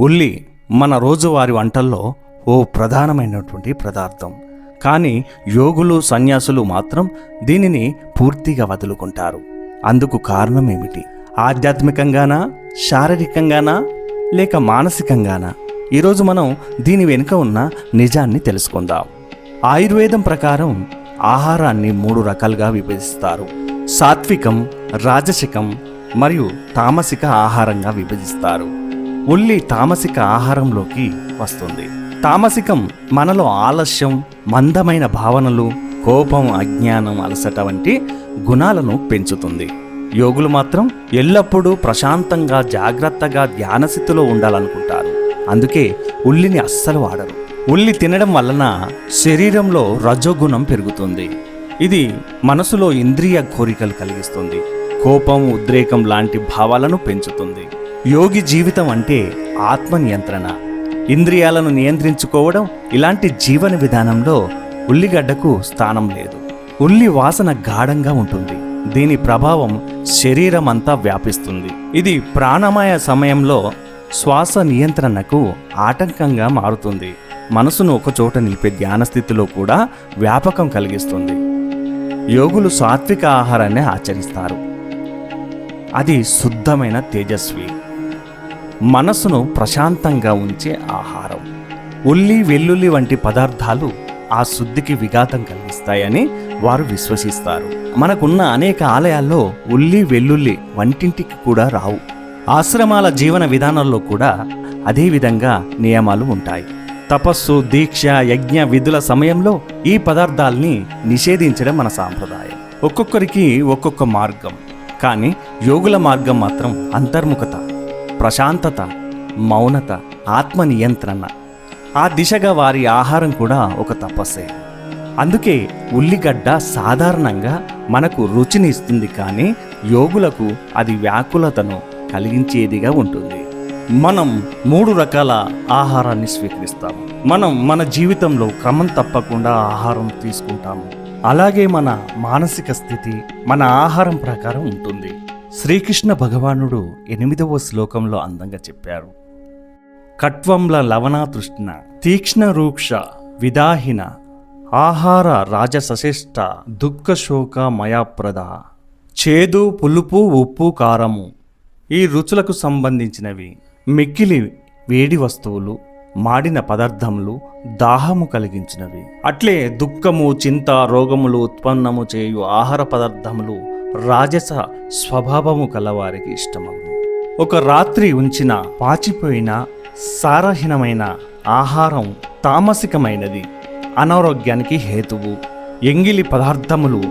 ఉల్లి మన రోజువారి వంటల్లో ఓ ప్రధానమైనటువంటి పదార్థం. కానీ యోగులు సన్యాసులు మాత్రం దీనిని పూర్తిగా వదులుకుంటారు. అందుకు కారణం ఏమిటి ఆధ్యాత్మికంగానా? శారీరకంగానా? లేక మానసికంగానా? ఈరోజు మనం దీని వెనుక ఉన్న నిజాన్ని తెలుసుకుందాం. ఆయుర్వేదం ప్రకారం ఆహారాన్ని మూడు రకాలుగా విభజిస్తారు. సాత్వికం రాజసికం మరియు తామసిక ఆహారంగా విభజిస్తారు. ఉల్లి తామసిక ఆహారంలోకి వస్తుంది. తామసికం మనలో ఆలస్యం మందమైన భావనలు కోపం అజ్ఞానం అలసట వంటి గుణాలను పెంచుతుంది. యోగులు మాత్రం ఎల్లప్పుడూ ప్రశాంతంగా జాగ్రత్తగా ధ్యానస్థితిలో ఉండాలనుకుంటారు. అందుకే ఉల్లిని అస్సలు వాడరు. ఉల్లి తినడం వలన శరీరంలో రజోగుణం పెరుగుతుంది. ఇది మనసులో ఇంద్రియ కోరికలు కలిగిస్తుంది. కోపం ఉద్రేకం లాంటి భావాలను పెంచుతుంది. యోగి జీవితం అంటే ఆత్మ నియంత్రణ. ఇంద్రియాలను నియంత్రించుకోవడం ఇలాంటి జీవన విధానంలో ఉల్లిగడ్డకు స్థానం లేదు. ఉల్లి వాసన గాఢంగా ఉంటుంది. దీని ప్రభావం శరీరం అంతా వ్యాపిస్తుంది. ఇది ప్రాణమయ సమయంలో శ్వాస నియంత్రణకు ఆటంకంగా మారుతుంది. మనసును ఒకచోట నిలిపే ధ్యాన స్థితిలో కూడా వ్యాపకం కలిగిస్తుంది. యోగులు సాత్విక ఆహారాన్ని ఆచరిస్తారు. అది శుద్ధమైన తేజస్వి. మనసును ప్రశాంతంగా ఉంచే ఆహారం. ఉల్లి వెల్లుల్లి వంటి పదార్థాలు ఆ శుద్ధికి విఘాతం కలిగిస్తాయని వారు విశ్వసిస్తారు. మనకున్న అనేక ఆలయాల్లో ఉల్లి వెల్లుల్లి వంటింటికి కూడా రావు. ఆశ్రమాల జీవన విధానంలో కూడా అదేవిధంగా నియమాలు ఉంటాయి. తపస్సు దీక్ష యజ్ఞ విధుల సమయంలో ఈ పదార్థాల్ని నిషేధించడం మన సాంప్రదాయం. ఒక్కొక్కరికి ఒక్కొక్క మార్గం. కానీ యోగుల మార్గం మాత్రం అంతర్ముఖత. ప్రశాంతత మౌనత ఆత్మ నియంత్రణ ఆ దిశగా వారి ఆహారం కూడా ఒక తపస్సే. అందుకే ఉల్లిగడ్డ సాధారణంగా మనకు రుచిని ఇస్తుంది కానీ యోగులకు అది వ్యాకులతను కలిగించేదిగా ఉంటుంది. మనం మూడు రకాల ఆహారాన్ని స్వీకరిస్తాము. మనం మన జీవితంలో క్రమం తప్పకుండా ఆహారం తీసుకుంటాము. అలాగే మన మానసిక స్థితి మన ఆహారం ప్రకారం ఉంటుంది. శ్రీకృష్ణ భగవానుడు ఎనిమిదవ శ్లోకంలో అందంగా చెప్పారు. కట్వంల లవణాతృష్ణ తీక్ష్ణ రూక్ష విదాహిన ఆహార రాజసశిష్ట దుఃఖ శోక మయాప్రద చేదు పులుపు ఉప్పు కారము ఈ రుచులకు సంబంధించినవి. మిక్కిలి వేడి వస్తువులు మాడిన పదార్థములు దాహము కలిగించినవి. అట్లే దుఃఖము చింత రోగములు ఉత్పన్నము చేయు ఆహార పదార్థములు రాజస స్వభావము కలవారికి ఇష్టమగును. ఒక రాత్రి ఉంచిన పాచిపోయిన సారహీనమైన ఆహారం తామసికమైనది అనారోగ్యానికి హేతువు ఎంగిలి పదార్థములు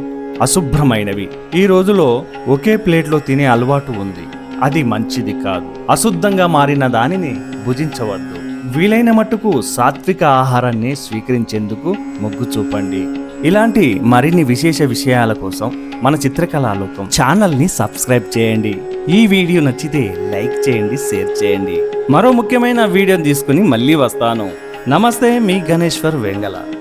అశుభ్రమైనవి. ఈ రోజులో ఒకే ప్లేట్లో తినే అలవాటు ఉంది. అది మంచిది కాదు. అశుద్ధంగా మారిన దానిని భుజించవద్దు. వీలైన మట్టుకు సాత్విక ఆహారాన్ని స్వీకరించేందుకు మొగ్గు చూపండి. ఇలాంటి మరిన్ని విశేష విషయాల కోసం మన చిత్రకళాలోకం ఛానల్ని సబ్స్క్రైబ్ చేయండి. ఈ వీడియో నచ్చితే లైక్ చేయండి షేర్ చేయండి. మరో ముఖ్యమైన వీడియోని తీసుకుని మళ్ళీ వస్తాను. నమస్తే మీ గణేశ్వర్ వెంగళ.